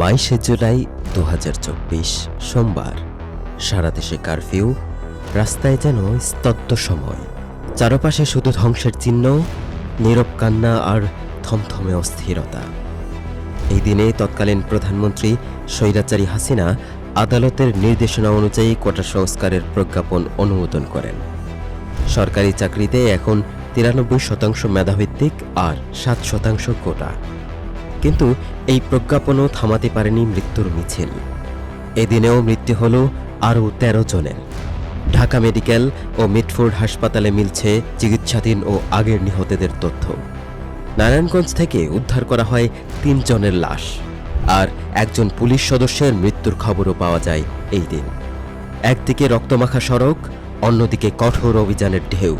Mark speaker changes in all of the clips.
Speaker 1: বাইশে জুলাই দু হাজার চব্বিশ সোমবার। সারা দেশে কারফিউ, রাস্তায় যেন স্তব্ধ সময়। চারপাশে শুধু ধ্বংসের চিহ্ন, নীরব কান্না আর থমথমে অস্থিরতা। এই দিনে তৎকালীন প্রধানমন্ত্রী স্বৈরাচারী হাসিনা আদালতের নির্দেশনা অনুযায়ী কোটা সংস্কারের প্রজ্ঞাপন অনুমোদন করেন। সরকারি চাকরিতে এখন তিরানব্বই শতাংশ মেধাভিত্তিক আর সাত শতাংশ কোটা। কিন্তু এই প্রজ্ঞাপনও থামাতে পারেনি মৃত্যুর মিছিল। এদিনেও মৃত্যু হল আরও তেরো জনের। ঢাকা মেডিকেল ও মিটফোর্ড হাসপাতালে মিলছে চিকিৎসাধীন ও আগের নিহতদের তথ্য। নারায়ণগঞ্জ থেকে উদ্ধার করা হয় তিনজনের লাশ। আর একজন পুলিশ সদস্যের মৃত্যুর খবরও পাওয়া যায় এই দিন। একদিকে রক্তমাখা সড়ক, অন্যদিকে কঠোর অভিযানের ঢেউ।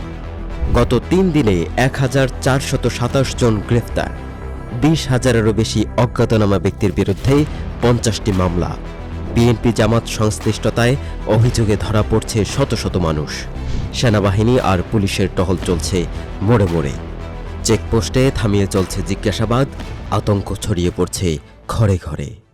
Speaker 1: গত তিন দিনে এক হাজার চারশত সাতাশ জন গ্রেফতার। বিশ হাজারেরও বেশি অজ্ঞাতনামা ব্যক্তির বিরুদ্ধে পঞ্চাশটি মামলা। বিএনপি জামাত সংশ্লিষ্টতায় অভিযোগে ধরা পড়ছে শত শত মানুষ। সেনাবাহিনী আর পুলিশের টহল চলছে মোড়ে মোড়ে। চেকপোস্টে থামিয়ে চলছে জিজ্ঞাসাবাদ, আতঙ্ক ছড়িয়ে পড়ছে ঘরে ঘরে।